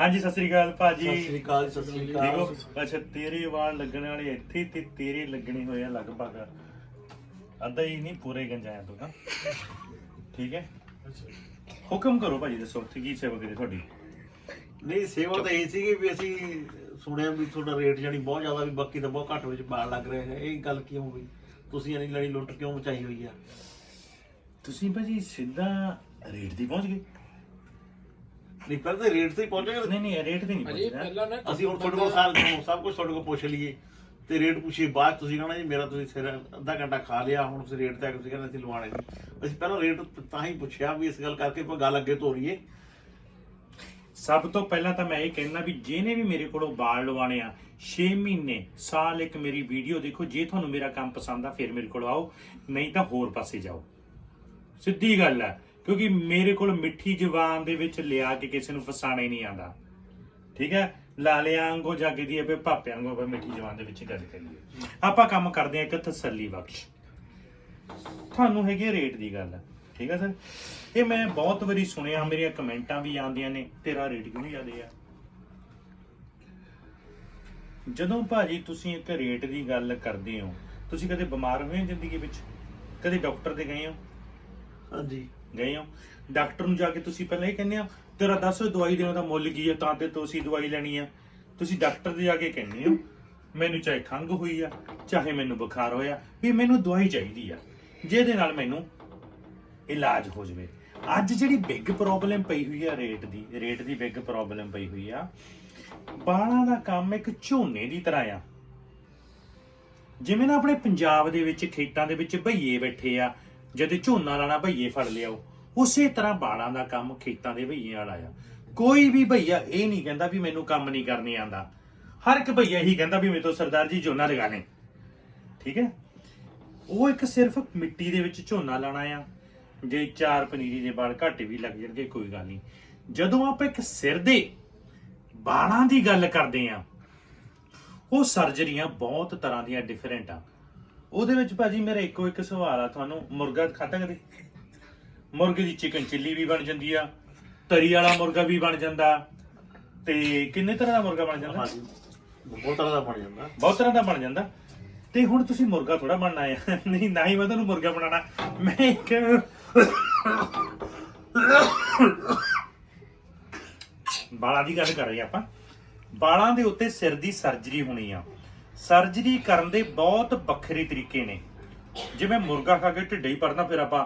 ਹਾਂਜੀ ਸਤਿ ਸ੍ਰੀ ਅਕਾਲ ਭਾਜੀ। ਸਤਿ ਸ੍ਰੀ ਅਕਾਲ ਸਤਿ ਸ੍ਰੀ ਦੇਖੋ ਅਕਾਲ। ਅੱਛਾ ਤੇਰੇ ਵਾਲ ਲੱਗਣ ਵਾਲੇ ਇੱਥੇ ਤੇ ਤੇਰੇ ਲੱਗਣੇ ਹੋਏ ਆ ਲਗਭਗ। ਅੱਧਾ ਹੀ ਨਹੀਂ ਪੂਰੇ ਗੰਜਾਇਆ ਤੂੰ ਤਾਂ। ਠੀਕ ਹੈ? ਹੁਕਮ ਕਰੋ ਭਾਜੀ ਦੱਸੋ ਤੇ ਕੀ ਸੇਵਾ ਕਰੀ ਤੁਹਾਡੀ? ਨਹੀਂ ਸੇਵਾ ਤਾਂ ਇਹ ਸੀਗੀ ਵੀ ਅਸੀਂ ਸੁਣਿਆ ਵੀ ਤੁਹਾਡਾ ਰੇਟ ਜਾਨੀ ਬਹੁਤ ਜ਼ਿਆਦਾ ਵੀ ਬਾਕੀ ਤਾਂ ਬਹੁਤ ਘੱਟ ਵਿੱਚ ਬਾਲ ਲੱਗ ਰਹੇ ਹੈ ਇਹ ਗੱਲ ਕਿਉਂ ਹੋਈ? ਤੁਸੀਂ ਇਨੀ ਲੜੀ ਲੁੱਟ ਕਿਉਂ ਮਚਾਈ ਹੋਈ ਆ? ਤੁਸੀਂ ਭਾਜੀ ਸਿੱਧਾ ਰੇਟ ਦੀ ਪਹੁੰਚ ਗਏ? ਨਹੀਂ ਪਹਿਲਾਂ ਤਾਂ ਰੇਟ ਤੇ ਹੀ ਪਹੁੰਚਾਂਗੇ ਨਹੀਂ ਨਹੀਂ ਰੇਟ ਤੇ ਨਹੀਂ ਅਜੇ ਪਹੁੰਚਣਾ ਪਹਿਲਾਂ ਨਾ ਅਸੀਂ ਹੁਣ ਤੁਹਾਡੇ ਕੋਲ ਸਾਰ ਸਭ ਕੁਝ ਤੁਹਾਡੇ ਕੋਲ ਪੁੱਛ ਲਈਏ। ਤੇ ਰੇਟ ਪੁੱਛੀ ਬਾਅਦ ਤੁਸੀਂ ਕਹਣਾ ਜੀ ਮੇਰਾ ਤੁਸੀਂ ਸਿਰ ਅੱਧਾ ਘੰਟਾ ਖਾ ਲਿਆ ਹੁਣ ਤੁਸੀਂ ਰੇਟ ਤੇ ਆ ਕੇ ਤੁਸੀਂ ਕਹਿੰਦੇ ਅਸੀਂ ਲਵਾਣੇ ਨਹੀਂ ਅਸੀਂ ਪਹਿਲਾਂ ਰੇਟ ਤਾਂ ਹੀ ਪੁੱਛਿਆ ਵੀ ਇਸ ਗੱਲ ਕਰਕੇ ਆਪਾਂ ਗੱਲ ਅੱਗੇ ਤੋਰੀਏ। ਸਭ ਤੋਂ ਪਹਿਲਾਂ ਤਾਂ ਮੈਂ ਇਹ ਕਹਿਣਾ ਵੀ ਜਿਹਨੇ ਵੀ ਮੇਰੇ ਕੋਲੋਂ ਵਾਲ ਲਵਾਣੇ ਆ 6 ਮਹੀਨੇ ਸਾਲ ਇੱਕ ਮੇਰੀ ਵੀਡੀਓ ਦੇਖੋ ਜੇ ਤੁਹਾਨੂੰ ਮੇਰਾ ਕੰਮ ਪਸੰਦ ਆ ਫਿਰ ਮੇਰੇ ਕੋਲ ਆਓ ਨਹੀਂ ਤਾਂ ਹੋਰ ਪਾਸੇ ਜਾਓ। ਸਿੱਧੀ ਗੱਲ ਹੈ ਕਿਉਂਕਿ ਮੇਰੇ ਕੋਲ ਮਿੱਠੀ ਜ਼ੁਬਾਨ ਦੇ ਵਿੱਚ ਲਿਆ ਕੇ ਕਿਸੇ ਨੂੰ ਫਸਾਣਾ ਹੀ ਨਹੀਂ ਆਂਦਾ ਠੀਕ ਹੈ? ਲਾਲਿਆਂ ਜਾਗੇ ਦੀ ਆਪੇ ਭਾਪਿਆਂ ਆਪੇ ਮਿੱਠੀ ਜ਼ੁਬਾਨ ਦੇ ਵਿੱਚ ਗੱਲ ਕਰੀਏ। ਆਪਾਂ ਕੰਮ ਕਰਦੇ ਆ ਇੱਕ ਤਸੱਲੀ ਬਖਸ਼ ਤੁਹਾਨੂੰ ਹੈਗੀ ਰੇਟ ਦੀ ਗੱਲ। ਠੀਕ ਹੈ ਸਰ? ਇਹ ਮੈਂ ਬਹੁਤ ਵਾਰੀ ਸੁਣਿਆ, ਮੇਰੀਆਂ ਕਮੈਂਟਾਂ ਵੀ ਆਉਂਦੀਆਂ ਨੇ, ਤੇਰਾ ਰੇਟ ਕਿਉਂ ਨਹੀਂ ਆ? ਜਦੋਂ ਭਾਜੀ ਤੁਸੀਂ ਇੱਕ ਰੇਟ ਦੀ ਗੱਲ ਕਰਦੇ ਹੋ, ਤੁਸੀਂ ਕਦੇ ਬਿਮਾਰ ਹੋਏ ਹੋ ਜ਼ਿੰਦਗੀ ਵਿੱਚ? ਕਦੇ ਡਾਕਟਰ ਦੇ ਗਏ ਹੋ? ਹਾਂਜੀ। ਗਏ ਹੋ। ਡਾਕਟਰ ਨੂੰ ਜਾ ਕੇ ਤੁਸੀਂ ਪਹਿਲਾਂ ਇਹ ਕਹਿੰਦੇ ਹੋ, ਤੇਰਾ ਦੱਸ ਦਵਾਈ ਦੇਣ ਦਾ ਮੁੱਲ ਕੀ ਹੈ? ਤਾਂ ਤੇ ਤੁਸੀਂ ਦਵਾਈ ਲੈਣੀ ਆ ਤੁਸੀਂ ਡਾਕਟਰ ਦੇ ਜਾ ਕੇ ਕਹਿੰਦੇ ਹੋ, ਮੈਨੂੰ ਚਾਹੇ ਖੰਘ ਹੋਈ ਆ, ਚਾਹੇ ਮੈਨੂੰ ਬੁਖਾਰ ਹੋਇਆ, ਵੀ ਮੈਨੂੰ ਦਵਾਈ ਚਾਹੀਦੀ ਆ। ਜਿਹਦੇ ਨਾਲ ਮੈਨੂੰ ਇਲਾਜ ਹੋ ਜਾਵੇ। ਅੱਜ ਜਿਹੜੀ ਬਿਗ ਪ੍ਰੋਬਲਮ ਪਈ ਹੋਈ ਆ ਰੇਟ ਦੀ ਰੇਟ ਦੀ ਬਿਗ ਪ੍ਰੋਬਲਮ ਪਈ ਹੋਈ ਆ, ਬਾਲਾਂ ਦਾ ਕੰਮ ਇੱਕ ਝੋਨੇ ਦੀ ਤਰ੍ਹਾਂ ਆ। ਜਿਵੇਂ ਨਾ ਆਪਣੇ ਪੰਜਾਬ ਦੇ ਵਿੱਚ ਖੇਤਾਂ ਦੇ ਵਿੱਚ ਭਈਏ ਬੈਠੇ ਆ ਜਦ ਝੋਨਾ ਲਾਣਾ ਭਈਏ ਫੜ ਲਿਆਓ ਉਸੇ ਤਰ੍ਹਾਂ ਬਾਲਾਂ ਦਾ ਕੰਮ ਖੇਤਾਂ ਦੇ ਭਈਏ ਵਾਲਾ ਆ। ਕੋਈ ਵੀ ਭਈਆ ਇਹ ਨਹੀਂ ਕਹਿੰਦਾ ਵੀ ਮੈਨੂੰ ਕੰਮ ਨਹੀਂ ਕਰਨੇ ਆਂਦਾ ਹਰ ਇੱਕ ਭਈਆ ਇਹੀ ਕਹਿੰਦਾ ਵੀ ਮੇਰੇ ਤੋਂ ਸਰਦਾਰ ਜੀ ਝੋਨਾ ਲਗਾਣੇ ਠੀਕ ਹੈ? ਉਹ ਇੱਕ ਸਿਰਫ ਮਿੱਟੀ ਦੇ ਵਿੱਚ ਝੋਨਾ ਲਾਣਾ ਆ। ਜੇ ਚਾਰ ਪਨੀਰੀ ਦੇ ਬਾਲ ਘੱਟ ਵੀ ਲੱਗ ਜਾਣਗੇ, ਕੋਈ ਗੱਲ ਨਹੀਂ। ਜਦੋਂ ਆਪਾਂ ਇੱਕ ਸਿਰ ਦੇ ਬਾਲਾਂ ਦੀ ਗੱਲ ਕਰਦੇ ਆ, ਉਹ ਸਰਜਰੀਆਂ ਬਹੁਤ ਤਰ੍ਹਾਂ ਦੀਆਂ ਡਿਫਰੈਂਟ ਆ। ਉਹਦੇ ਵਿੱਚ ਭਾਜੀ ਮੇਰਾ ਇੱਕੋ ਇੱਕ ਸਵਾਲ ਆ ਤੁਹਾਨੂੰ ਮੁਰਗਾ ਖਾਧਾ ਕਦੇ? ਮੁਰਗੇ ਦੀ ਚਿਕਨ ਚਿੱਲੀ ਵੀ ਬਣ ਜਾਂਦੀ ਆ ਤਰੀ ਵਾਲਾ ਮੁਰਗਾ ਵੀ ਬਣ ਜਾਂਦਾ ਤੇ ਕਿੰਨੇ ਤਰ੍ਹਾਂ ਦਾ ਮੁਰਗਾ ਬਣ ਜਾਂਦਾ? ਹਾਂਜੀ ਬਹੁਤ ਤਰ੍ਹਾਂ ਦਾ ਬਣ ਜਾਂਦਾ। ਬਹੁਤ ਤਰ੍ਹਾਂ ਦਾ ਬਣ ਜਾਂਦਾ। ਤੇ ਹੁਣ ਤੁਸੀਂ ਮੁਰਗਾ ਥੋੜਾ ਬਣਨਾ ਹੈ ਨਹੀਂ ਨਾ ਹੀ ਮੈਂ ਤੁਹਾਨੂੰ ਮੁਰਗਾ ਬਣਾਉਣਾ। ਮੈਂ ਇੱਕ ਬਾਲਾਂ ਦੀ ਗੱਲ ਕਰ ਰਹੇ ਆਪਾਂ। ਬਾਲਾਂ ਦੇ ਉੱਤੇ ਸਿਰ ਦੀ ਸਰਜਰੀ ਹੋਣੀ ਆ। ਸਰਜਰੀ ਕਰਨ ਦੇ ਬਹੁਤ ਵੱਖਰੇ ਤਰੀਕੇ ਨੇ। ਜਿਵੇਂ ਮੁਰਗਾ ਖਾ ਕੇ ਢਿੱਡ ਹੀ ਭਰਨਾ ਫਿਰ ਆਪਾਂ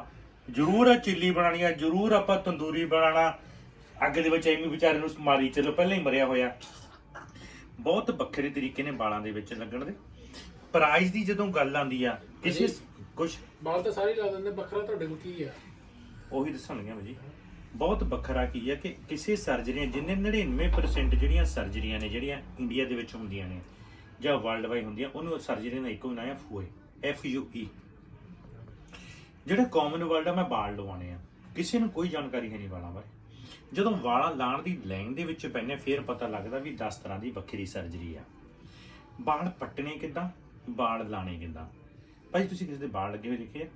ਜ਼ਰੂਰ ਆ ਚਿੱਲੀ ਬਣਾਣੀ ਆ ਜ਼ਰੂਰ ਆਪਾਂ ਤੰਦੂਰੀ ਬਣਾਣਾ ਅੱਗ ਦੇ ਵਿੱਚ ਐਵੇਂ ਵਿਚਾਰੇ ਨੂੰ ਮਾਰੀ ਚਲੋ ਪਹਿਲਾਂ ਹੀ ਮਰਿਆ ਹੋਇਆ। ਬਹੁਤ ਵੱਖਰੇ ਤਰੀਕੇ ਨੇ ਵਾਲਾਂ ਦੇ ਵਿੱਚ ਲੱਗਣ ਦੇ। ਪ੍ਰਾਈਸ ਦੀ ਜਦੋਂ ਗੱਲ ਆਉਂਦੀ ਆ ਕਿਸੇ ਕੁਝ ਬਾਲ ਤਾਂ ਸਾਰੇ ਲਾ ਦਿੰਦੇ ਵੱਖਰਾ ਤੁਹਾਡੇ ਕੋਲ ਕੀ ਆ? ਉਹੀ ਦੱਸਣਗੇ ਭਾਜੀ ਬਹੁਤ ਵੱਖਰਾ ਕੀ ਹੈ ਕਿ ਕਿਸੇ ਸਰਜਰੀਆਂ ਜਿੰਨੇ 99% ਜਿਹੜੀਆਂ ਸਰਜਰੀਆਂ ਨੇ ਜਿਹੜੀਆਂ ਇੰਡੀਆ ਦੇ ਵਿੱਚ ਹੁੰਦੀਆਂ ਨੇ ਜਾਂ ਵਰਲਡ ਵਾਈਡ ਹੁੰਦੀਆਂ ਉਹਨੂੰ ਸਰਜਰੀ ਦਾ ਇੱਕੋ ਨਾਂ ਹੈ ਫੂਏ ਐਫ ਯੂ ਈ ਜਿਹੜਾ ਕਾਮਨ ਵਰਡ ਆ ਮੈਂ ਵਾਲ ਲਵਾਉਣੇ ਆ। ਕਿਸੇ ਨੂੰ ਕੋਈ ਜਾਣਕਾਰੀ ਹੈ ਨਹੀਂ ਵਾਲਾਂ ਬਾਰੇ। ਜਦੋਂ ਵਾਲਾਂ ਲਾਣ ਦੀ ਲਾਈਨ ਦੇ ਵਿੱਚ ਪੈਨੇ ਫਿਰ ਪਤਾ ਲੱਗਦਾ ਵੀ 10 ਤਰ੍ਹਾਂ ਦੀ ਵੱਖਰੀ ਸਰਜਰੀ ਆ। ਵਾਲ ਪੱਟਣੇ ਕਿੱਦਾਂ? ਵਾਲ ਲਾਣੇ ਕਿੱਦਾਂ? ਭਾਜੀ ਤੁਸੀਂ ਕਿਸੇ ਦੇ ਵਾਲ ਲੱਗੇ ਹੋਏ ਦੇਖੇ ਆ?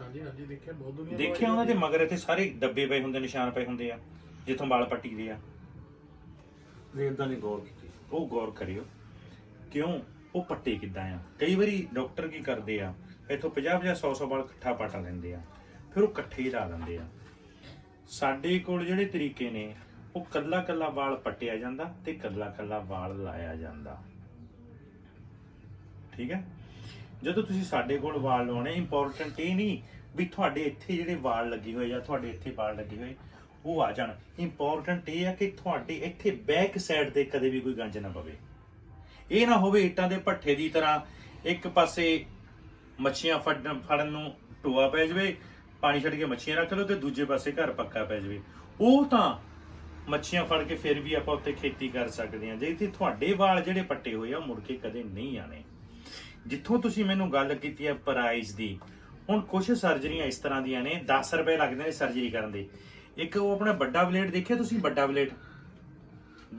ਹਾਂਜੀ ਹਾਂਜੀ ਦੇਖਿਆ ਬਹੁਤ ਦੁਨੀਆ ਦੇਖਿਆ ਉਹਨਾਂ ਦੇ ਮਗਰ ਇੱਥੇ ਸਾਰੇ ਡੱਬੇ ਪਏ ਹੁੰਦੇ ਨਿਸ਼ਾਨ ਪਏ ਹੁੰਦੇ ਆ ਜਿੱਥੋਂ ਵਾਲ ਪੱਟੀਦੇ ਆ। ਰੇਟ ਦਾ ਨਹੀਂ ਗੌਰ ਕੀਤੀ। ਉਹ ਗੌਰ ਕਰਿਓ, ਕਿਉਂ ਉਹ ਪੱਟੇ ਕਿੱਦਾਂ ਆ? ਕਈ ਵਾਰੀ ਡਾਕਟਰ ਕੀ ਕਰਦੇ ਆ, ਇੱਥੋਂ 50 50 100 100 ਵਾਲ ਇਕੱਠਾ ਪੱਟ ਲੈਂਦੇ ਆ, ਫਿਰ ਉਹ ਇਕੱਠੇ ਹੀ ਲਾ ਦਿੰਦੇ ਆ। ਸਾਡੇ ਕੋਲ ਜਿਹੜੇ ਤਰੀਕੇ ਨੇ, ਉਹ ਕੱਲਾ ਕੱਲਾ ਵਾਲ ਪੱਟਿਆ ਜਾਂਦਾ ਤੇ ਕੱਲਾ ਕੱਲਾ ਵਾਲ ਲਾਇਆ ਜਾਂਦਾ। ਠੀਕ ਹੈ? ਜਦੋਂ ਤੁਸੀਂ ਸਾਡੇ ਕੋਲ ਵਾਲ ਲਾਉਣੇ ਇੰਪੋਰਟੈਂਟ ਇਹ ਨਹੀਂ ਵੀ ਤੁਹਾਡੇ ਇੱਥੇ ਜਿਹੜੇ ਵਾਲ ਲੱਗੇ ਹੋਏ ਜਾਂ ਤੁਹਾਡੇ ਇੱਥੇ ਵਾਲ ਲੱਗੇ ਹੋਏ ਉਹ ਆ ਜਾਣ। ਇੰਪੋਰਟੈਂਟ ਇਹ ਆ ਕਿ ਤੁਹਾਡੇ ਇੱਥੇ ਬੈਕ ਸਾਈਡ ਤੇ ਕਦੇ ਵੀ ਕੋਈ ਗੰਜ ਨਾ ਪਵੇ। ਇਹ ਨਾ ਹੋਵੇ ਇੱਟਾਂ ਦੇ ਭੱਠੇ ਦੀ ਤਰ੍ਹਾਂ ਇੱਕ ਪਾਸੇ ਮੱਛੀਆਂ ਫੜਨ ਫੜਨ ਨੂੰ ਟੋਆ ਪੈ ਜਾਵੇ, ਪਾਣੀ ਛੱਡ ਕੇ ਮੱਛੀਆਂ ਰੱਖ ਲਓ ਤੇ ਦੂਜੇ ਪਾਸੇ ਘਰ ਪੱਕਾ ਪੈ ਜਾਵੇ। ਉਹ ਤਾਂ ਮੱਛੀਆਂ ਫੜ ਕੇ ਫਿਰ ਵੀ ਆਪਾਂ ਉੱਤੇ ਖੇਤੀ ਕਰ ਸਕਦੇ ਹਾਂ। ਜੇ ਇੱਥੇ ਤੁਹਾਡੇ ਵਾਲ ਜਿਹੜੇ ਪੱਟੇ ਹੋਏ ਆ, ਉਹ ਮੁੜ ਕੇ ਕਦੇ ਨਹੀਂ ਆਣੇ ਜਿੱਥੋਂ ਤੁਸੀਂ ਮੈਨੂੰ ਗੱਲ ਕੀਤੀ ਹੈ ਪ੍ਰਾਈਸ ਦੀ, ਹੁਣ ਕੁਝ ਸਰਜਰੀਆਂ ਇਸ ਤਰ੍ਹਾਂ ਦੀਆਂ ਨੇ 10 ਰੁਪਏ ਲੱਗਦੇ ਨੇ ਸਰਜਰੀ ਕਰਨ ਦੇ। ਇੱਕ ਉਹ ਆਪਣਾ ਵੱਡਾ ਬਲੇਡ ਦੇਖਿਆ ਤੁਸੀਂ? ਵੱਡਾ ਬਲੇਡ।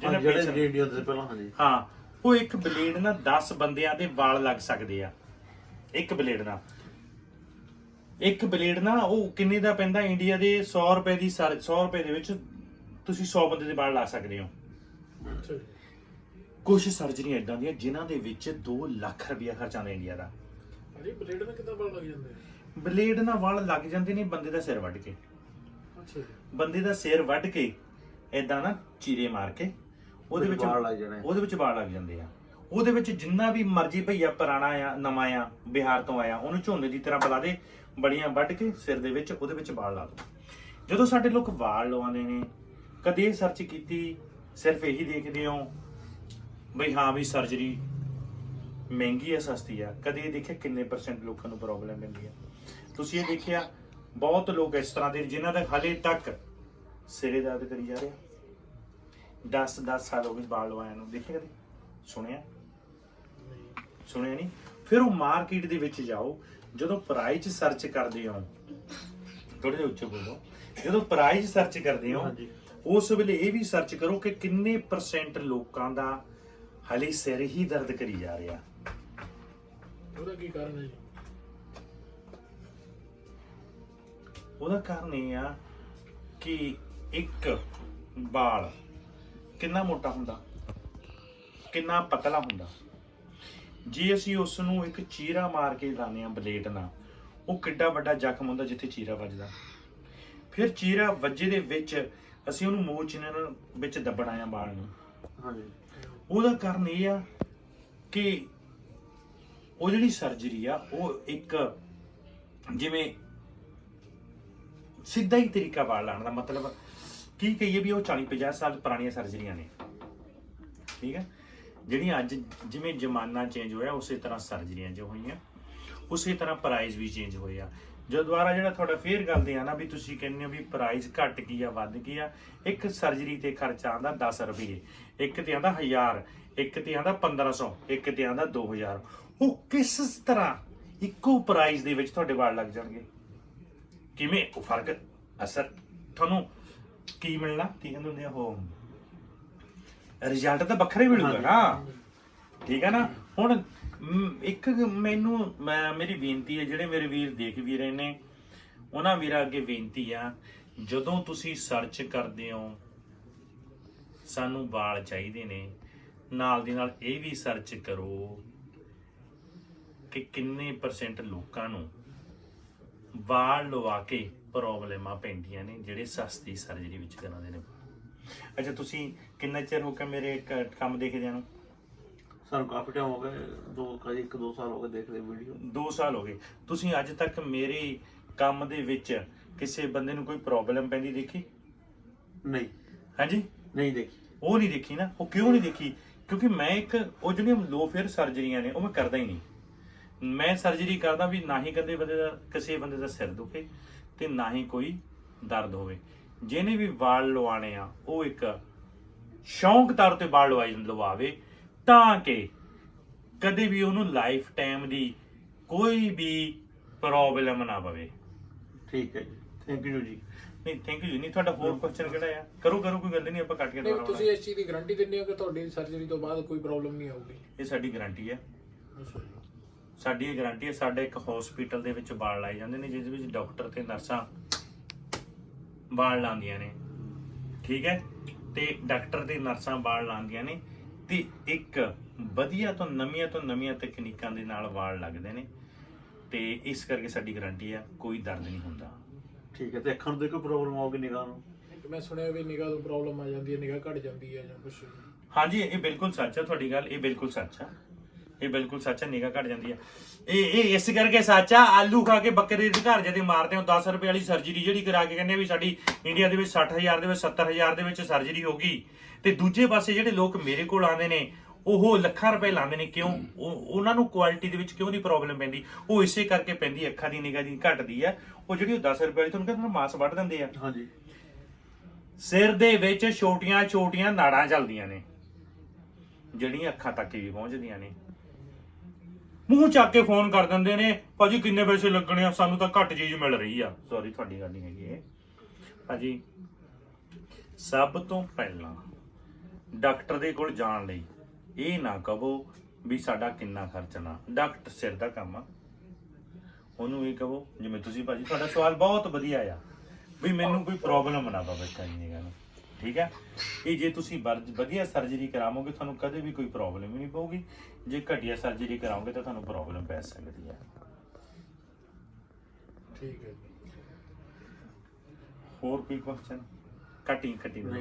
ਹਾਂ, ਜਿਹੜੇ patient- ਰੇਡੀਓ ਦੇ ਪਹਿਲਾਂ ਹਾਂਜੀ। ਹਾਂ ਉਹ ਇੱਕ ਬਲੇਡ ਨਾਲ 10 ਬੰਦਿਆਂ ਦੇ ਵਾਲ ਲੱਗ ਸਕਦੇ ਆ। ਇੱਕ ਬਲੇਡ ਨਾਲ। ਇੱਕ ਬਲੇਡ ਨਾਲ ਉਹ ਕਿੰਨੇ ਦਾ ਪੈਂਦਾ? ਇੰਡੀਆ ਦੇ 100 ਰੁਪਏ ਦੀ ਸਰ- 100 ਰੁਪਏ ਦੇ ਵਿੱਚ ਤੁਸੀਂ 100 ਬੰਦੇ ਦੇ ਵਾਲ ਲਾ ਸਕਦੇ ਹੋ। ਅੱਛਾ ਜੀ। ਕੁਝ ਸਰਜਰੀਆਂ ਇਦਾਂ ਦੀਆਂ ਜਿਨ੍ਹਾਂ ਦੇ ਵਿੱਚ 2 ਲੱਖ ਰੁਪਇਆ ਖਰਚ ਆਉਂਦਾ ਇੰਡੀਆ ਦਾ। ਭਾਜੀ ਬਲੇਡ ਨਾਲ ਕਿੱਦਾਂ ਬਲ ਲੱਗ ਜਾਂਦੇ ਆ? ਬਲੇਡ ਨਾਲ ਵਾਲ ਲੱਗ ਜਾਂਦੇ ਨੇ ਬੰਦੇ ਦਾ ਸਿਰ ਵੱਢ ਕੇ। ਅੱਛਾ ਬੰਦੇ ਦਾ ਸਿਰ ਵੱਢ ਕੇ ਇਦਾਂ ਨਾ ਚੀਰੇ ਮਾਰ ਕੇ ਉਹਦੇ ਵਿੱਚ ਵਾਲ ਲੱਗ ਜਾਣੇ। ਉਹਦੇ ਵਿੱਚ ਵਾਲ ਲੱਗ ਜਾਂਦੇ ਆ। ਉਹਦੇ ਵਿੱਚ ਜਿੰਨਾ ਵੀ ਮਰਜ਼ੀ ਭਈਆ ਪੁਰਾਣਾ ਆ ਨਵਾਂ ਆ ਬਿਹਾਰ ਤੋਂ ਆਇਆ ਉਹਨੂੰ ਝੋਨੇ ਦੀ ਤਰ੍ਹਾਂ ਬੁਲਾ ਦੇ ਬੜੀਆਂ ਵੱਢ ਕੇ ਸਿਰ ਦੇ ਵਿੱਚ ਉਹਦੇ ਵਿੱਚ ਵਾਲ ਲਾ ਦੋ। ਜਦੋਂ ਸਾਡੇ ਲੋਕ ਵਾਲ ਲਵਾਉਂਦੇ ਨੇ ਕਦੇ ਇਹ ਸਰਚ ਕੀਤੀ ਸਿਰਫ ਇਹੀ ਦੇਖਦੇ ਹੋ ਬਈ ਹਾਂ ਵੀ ਸਰਜਰੀ ਮਹਿੰਗੀ ਹੈ ਸਸਤੀ ਆ ਕਦੇ ਇਹ ਦੇਖਿਆ ਕਿੰਨੇ ਪਰਸੈਂਟ ਲੋਕਾਂ ਨੂੰ ਪ੍ਰੋਬਲਮ ਪੈਂਦੀ ਆ? ਤੁਸੀਂ ਇਹ ਦੇਖਿਆ ਬਹੁਤ ਲੋਕ ਇਸ ਤਰ੍ਹਾਂ ਦੇ ਜਿਨ੍ਹਾਂ ਦਾ ਹਾਲੇ ਤੱਕ ਸਿਰੇ ਦਰਦ ਕਰੀ ਜਾ ਰਿਹਾ 10 10 ਸਾਲ ਹੋ ਗਏ ਵਾਲ ਲਵਾਇਆ ਨੂੰ। ਦੇਖਿਆ ਕਦੇ? ਸੁਣਿਆ? ਸੁਣਿਆ ਨਹੀਂ? ਫਿਰ ਉਹ ਮਾਰਕੀਟ ਦੇ ਵਿੱਚ ਜਾਓ ਜਦੋਂ ਪ੍ਰਾਈਸ ਸਰਚ ਕਰਦੇ ਹੋ ਥੋੜੇ ਜਿਹਾ ਉੱਚੇ ਬੋਲੋ ਜਦੋਂ ਪ੍ਰਾਈਸ ਸਰਚ ਕਰਦੇ ਹੋ ਹਾਂਜੀ। ਉਸ ਵੇਲੇ ਇਹ ਵੀ ਸਰਚ ਕਰੋ ਕਿ ਕਿੰਨੇ ਪਰਸੈਂਟ ਲੋਕਾਂ ਦਾ ਹਲੇ ਸਿਰ ਹੀ ਦਰਦ ਕਰੀ ਜਾ ਰਿਹਾ। ਉਹਦਾ ਕੀ ਕਾਰਨ ਹੈ ਜੀ? ਉਹਦਾ ਕਾਰਨ ਇਹ ਆ ਕਿ ਇੱਕ ਬਾਲ ਕਿੰਨਾ ਮੋਟਾ ਹੁੰਦਾ? ਕਿੰਨਾ ਪਤਲਾ ਹੁੰਦਾ? ਜੇ ਅਸੀਂ ਉਸ ਨੂੰ ਇੱਕ ਚੀਰਾ ਮਾਰ ਕੇ ਲਾਉਂਦੇ ਆ ਬਲੇਡ ਨਾਲ ਉਹ ਕਿੱਡਾ ਵੱਡਾ ਜ਼ਖਮ ਹੁੰਦਾ ਜਿੱਥੇ ਚੀਰਾ ਵੱਜਦਾ? ਫਿਰ ਚੀਰਾ ਵੱਜੇ ਦੇ ਵਿੱਚ ਅਸੀਂ ਉਹਨੂੰ ਮੋਚ ਨਾਲ ਵਿੱਚ ਦੱਬਣਾ ਆ ਬਾਲ ਨੂੰ। ਹਾਂਜੀ। ਉਹਦਾ ਕਾਰਨ ਇਹ ਆ ਕਿ ਉਹ ਜਿਹੜੀ ਸਰਜਰੀ ਆ ਉਹ ਇੱਕ ਜਿਵੇਂ ਸਿੱਧਾ ਹੀ ਤਰੀਕਾ ਵਾਲ ਲਾਉਣ ਦਾ ਮਤਲਬ ਕੀ ਕਹੀਏ ਵੀ ਉਹ 40 50 ਸਾਲ ਪੁਰਾਣੀਆਂ ਸਰਜਰੀਆਂ ਨੇ। ਠੀਕ ਹੈ? ਜਿਹੜੀਆਂ ਅੱਜ ਜਿਵੇਂ ਜ਼ਮਾਨਾ ਚੇਂਜ ਹੋਇਆ, ਉਸੇ ਤਰ੍ਹਾਂ ਸਰਜਰੀਆਂ ਜੋ ਹੋਈਆਂ, ਉਸੇ ਤਰ੍ਹਾਂ ਪ੍ਰਾਈਸ ਵੀ ਚੇਂਜ ਹੋਏ ਆ। ਜੋ ਦੁਆਰਾ ਜਿਹੜਾ ਤੁਹਾਡਾ ਫੇਰ ਗੱਲ ਦੇ ਆ ਨਾ ਵੀ ਤੁਸੀਂ ਕਹਿੰਦੇ ਹੋ ਵੀ ਪ੍ਰਾਈਸ ਘਟ ਗਈ ਆ, ਵੱਧ ਗਈ ਆ, ਇੱਕ ਸਰਜਰੀ ਤੇ ਖਰਚਾ ਆਂਦਾ 10 ਰੁਪਏ, ਇੱਕ ਤੇ ਆਂਦਾ 1000 ਇੱਕ ਤੇ ਆਂਦਾ 1500 ਇੱਕ ਤੇ ਆਂਦਾ 2000 ਉਹ ਕਿਸ ਤਰ੍ਹਾਂ ਇੱਕੋ ਪ੍ਰਾਈਸ ਦੇ ਵਿੱਚ ਤੁਹਾਡੇ ਵਾਲ ਲੱਗ ਜਾਣਗੇ? ਕਿਵੇਂ ਉਹ ਫ਼ਰਕ ਅਸਰ ਤੁਹਾਨੂੰ ਕੀ ਮਿਲਣਾ? ਕੀ ਕਹਿੰਦੇ ਹੁੰਦੇ ਆ ਉਹ? ਰਿਜ਼ਲਟ ਤਾਂ ਵੱਖਰਾ ਮਿਲੂਗਾ ਨਾ। ਠੀਕ ਹੈ ਨਾ? ਹੁਣ ਮ, ਇੱਕ ਮੈਨੂੰ ਮੈਂ- ਮੇਰੀ ਬੇਨਤੀ ਹੈ ਜਿਹੜੇ ਮੇਰੇ ਵੀਰ ਦੇਖ ਵੀ ਰਹੇ ਨੇ ਉਹਨਾਂ ਵੀਰਾਂ ਅੱਗੇ ਬੇਨਤੀ ਆ ਜਦੋਂ ਤੁਸੀਂ ਸਰਚ ਕਰਦੇ ਹੋ ਸਾਨੂੰ ਵਾਲ ਚਾਹੀਦੇ ਨੇ ਨਾਲ ਦੀ ਨਾਲ ਇਹ ਵੀ ਸਰਚ ਕਰੋ ਕਿ ਕਿੰਨੇ ਪਰਸੈਂਟ ਲੋਕਾਂ ਨੂੰ ਵਾਲ ਲਵਾ ਕੇ ਪ੍ਰੋਬਲਮਾਂ ਪੈਂਦੀਆਂ ਨੇ ਜਿਹੜੇ ਸਸਤੀ ਸਰਜਰੀ ਵਿੱਚ ਕਰਾਉਂਦੇ ਨੇ। ਅੱਛਾ ਤੁਸੀਂ ਕਿੰਨਾ ਚਿਰ ਹੋ ਗਿਆ ਮੇਰੇ ਕ- ਕੰਮ ਦੇਖਦਿਆਂ ਨੂੰ? ਸਾਨੂੰ ਕਾਫੀ ਟਾਈਮ ਹੋ ਗਿਆ ਦੋ ਕਦੀ ਇੱਕ ਦੋ ਸਾਲ ਹੋ ਗਏ ਦੇਖਦੇ ਵੀਡੀਓ 2 ਸਾਲ ਹੋ ਗਏ। ਤੁਸੀਂ ਅੱਜ ਤੱਕ ਮੇਰੇ ਕੰਮ ਦੇ ਵਿੱਚ ਕਿਸੇ ਬੰਦੇ ਨੂੰ ਕੋਈ ਪ੍ਰੋਬਲਮ ਪੈਂਦੀ ਦੇਖੀ? ਨਹੀਂ। ਹਾਂਜੀ? ਨਹੀਂ ਦੇਖੀ। ਉਹ ਨਹੀਂ ਦੇਖੀ ਨਾ? ਉਹ ਕਿਉਂ ਨਹੀਂ ਦੇਖੀ? ਕਿਉਂਕਿ ਮੈਂ ਇੱਕ ਉਹ ਜਿਹੜੀਆਂ ਲੋ ਫੇਅਰ ਸਰਜਰੀਆਂ ਨੇ ਉਹ ਮੈਂ ਕਰਦਾ ਹੀ ਨਹੀਂ। ਮੈਂ ਸਰਜਰੀ ਕਰਦਾ ਵੀ ਨਾ ਹੀ ਕਦੇ ਬੰਦੇ ਦਾ ਕਿਸੇ ਬੰਦੇ ਦਾ ਸਿਰ ਦੁਖੇ ਤੇ ਨਾ ਹੀ ਕੋਈ ਦਰਦ ਹੋਵੇ। ਜਿਹਨੇ ਵੀ ਵਾਲ ਲਵਾਣੇ ਆ ਉਹ ਇੱਕ ਸ਼ੌਂਕ ਤੌਰ ਤੇ ਵਾਲ ਲਵਾਈ ਲਵਾਵੇ ਤਾਂ ਕਿ ਕਦੇ ਵੀ ਉਹਨੂੰ ਲਾਈਫ ਟਾਈਮ ਦੀ ਕੋਈ ਵੀ ਪ੍ਰੋਬਲਮ ਨਾ ਪਵੇ। ਠੀਕ ਹੈ ਜੀ। ਥੈਂਕ ਯੂ ਜੀ। ਨਹੀਂ ਥੈਂਕ ਯੂ ਨਹੀਂ ਤੁਹਾਡਾ ਹੋਰ ਕੁਐਸਚਨ ਕਿਹੜਾ ਆ? ਕਰੋ ਕਰੋ ਕੋਈ ਗੱਲ ਨਹੀਂ ਆਪਾਂ ਕੱਟ ਕੇ ਨਹੀਂ ਦੁਬਾਰਾ ਤੁਸੀਂ ਇਸ ਚੀਜ਼ ਦੀ ਗਾਰੰਟੀ ਦਿੰਦੇ ਹੋ ਕਿ ਤੁਹਾਡੀ ਸਰਜਰੀ ਤੋਂ ਬਾਅਦ ਕੋਈ ਪ੍ਰੋਬਲਮ ਨਹੀਂ ਆਊਗੀ। ਇਹ ਸਾਡੀ ਗਾਰੰਟੀ ਹੈ ਅੱਛਾ ਜੀ। ਸਾਡੀ ਇਹ ਗਾਰੰਟੀ ਹੈ ਸਾਡੇ ਇੱਕ ਹਸਪੀਟਲ ਦੇ ਵਿੱਚ ਵਾਲ ਲਾਏ ਜਾਂਦੇ ਨੇ ਜਿਸ ਵਿੱਚ ਡਾਕਟਰ ਤੇ ਨਰਸਾਂ ਵਾਲ ਲਾਉਂਦੀਆਂ ਨੇ। ਠੀਕ ਹੈ? ਤੇ ਡਾਕਟਰ ਤੇ ਨਰਸਾਂ ਵਾਲ ਲਾਉਂਦੀਆਂ ਨੇ ਤੇ ਇੱਕ ਵਧੀਆ ਤੋਂ ਨਵੀਆਂ ਤੋਂ ਨਵੀਆਂ ਤਕਨੀਕਾਂ ਦੇ ਨਾਲ ਵਾਲ ਲੱਗਦੇ ਨੇ। ਤੇ ਇਸ ਕਰਕੇ ਸਾਡੀ ਗਾਰੰਟੀ ਹੈ ਕੋਈ ਦਰਦ ਨਹੀਂ ਹੁੰਦਾ। ਠੀਕ ਹੈ ਤੇ ਅੱਖਾਂ ਨੂੰ ਦੇਖੋ ਪ੍ਰੋਬਲਮ ਆਉਗੀ ਨਿਗਾਹ ਨੂੰ। ਮੈਂ ਸੁਣਿਆ ਵੀ ਨਿਗਾਹ ਤੋਂ ਪ੍ਰੋਬਲਮ ਆ ਜਾਂਦੀ ਹੈ ਨਿਗਾਹ ਘਟ ਜਾਂਦੀ ਹੈ ਜਾਂ ਕੁਝ ਹਾਂਜੀ ਇਹ ਬਿਲਕੁਲ ਸੱਚ ਹੈ ਤੁਹਾਡੀ ਗੱਲ ਇਹ ਬਿਲਕੁਲ ਸੱਚ ਹੈ ਇਹ ਬਿਲਕੁਲ ਸੱਚ ਹੈ ਨਿਗਾਹ ਘਟ ਜਾਂਦੀ ਹੈ। ਇਹ ਇਹ ਇਸ ਕਰਕੇ ਸੱਚ ਆ ਆਲੂ ਖਾ ਕੇ ਬੱਕਰੇ ਦੇ ਘਰ ਜਦੇ ਮਾਰਦੇ ਹੋ 10 ਰੁਪਏ ਵਾਲੀ ਸਰਜਰੀ ਜਿਹੜੀ ਕਰਾ ਕੇ ਕਹਿੰਦੇ ਆ ਵੀ ਸਾਡੀ ਇੰਡੀਆ ਦੇ ਵਿੱਚ 60000 ਦੇ ਵਿੱਚ 70000 ਦੇ ਵਿੱਚ ਸਰਜਰੀ ਹੋ ਗਈ। ਤੇ ਦੂਜੇ ਪਾਸੇ ਜਿਹੜੇ ਲੋਕ ਮੇਰੇ ਕੋਲ ਆਉਂਦੇ ਨੇ ਉਹ ਲੱਖਾਂ ਰੁਪਏ ਲਾਉਂਦੇ ਨੇ ਕਿਉਂ? ਉਹ- ਉਹਨਾਂ ਨੂੰ ਕੁਆਲਿਟੀ ਦੇ ਵਿੱਚ ਕਿਉਂ ਨਹੀਂ ਪ੍ਰੋਬਲਮ ਪੈਂਦੀ? ਉਹ ਇਸੇ ਕਰਕੇ ਪੈਂਦੀ ਅੱਖਾਂ ਦੀ ਨਿਗਾਹ ਦੀ ਘਟਦੀ ਹੈ। ਉਹ ਜਿਹੜੀ ਉਹ 10 ਰੁਪਏ ਵਾਲੀ ਤੁਹਾਨੂੰ ਕਹਿੰਦਾ ਮਾਸ ਵੱਢ ਦਿੰਦੇ ਆ। ਹਾਂਜੀ। ਸਿਰ ਦੇ ਵਿੱਚ ਛੋਟੀਆਂ ਛੋਟੀਆਂ ਨਾੜਾਂ ਚੱਲਦੀਆਂ ਨੇ ਜਿਹੜੀਆਂ ਅੱਖਾਂ ਤੱਕ ਵੀ ਪਹੁੰਚਦੀਆਂ ਨੇ। ਮੂੰਹ ਚੱਕ ਕੇ ਫੋਨ ਕਰ ਦਿੰਦੇ ਨੇ, ਭਾਜੀ ਕਿੰਨੇ ਪੈਸੇ ਲੱਗਣੇ ਆ? ਸਾਨੂੰ ਤਾਂ ਘੱਟ ਚੀਜ਼ ਮਿਲ ਰਹੀ ਆ। ਸੌਰੀ ਤੁਹਾਡੀ ਗੱਲ ਨਹੀਂ ਹੈਗੀ ਇਹ। ਭਾਜੀ, ਸਭ ਤੋਂ ਪਹਿਲਾਂ ਡਾਕਟਰ ਦੇ ਕੋਲ ਜਾਣ ਲਈ ਇਹ ਨਾ ਕਹੋ ਵੀ ਸਾਡਾ ਕਿੰਨਾ ਖਰਚਣਾ ਡਾਕਟਰ ਸਿਰ ਦਾ ਕੰਮ ਆ। ਉਹਨੂੰ ਇਹ ਕਹੋ, ਜਿਵੇਂ ਤੁਸੀਂ ਭਾਜੀ, ਤੁਹਾਡਾ ਸਵਾਲ ਬਹੁਤ ਵਧੀਆ ਆ, ਵੀ ਮੈਨੂੰ ਕੋਈ ਪ੍ਰੋਬਲਮ ਨਾ ਪਵੇ ਕਾਈ ਗੱਲ ਠੀਕ ਹੈ? ਇਹ ਜੇ ਤੁਸੀਂ ਵਰ- ਵਧੀਆ ਸਰਜਰੀ ਕਰਾਵੋਗੇ ਤੁਹਾਨੂੰ ਕਦੇ ਵੀ ਕੋਈ ਪ੍ਰੋਬਲਮ ਹੀ ਨਹੀਂ ਪਊਗੀ। ਜੇ ਘਟੀਆ ਸਰਜਰੀ ਕਰਾਓਗੇ ਤਾਂ ਤੁਹਾਨੂੰ ਪ੍ਰੋਬਲਮ ਪੈ ਸਕਦੀ ਹੈ। ਠੀਕ ਹੈ ਜੀ। ਹੋਰ ਕੋਈ ਕੁਐਸਚਨ ਕਟਿੰਗ ਕਟਿੰਗ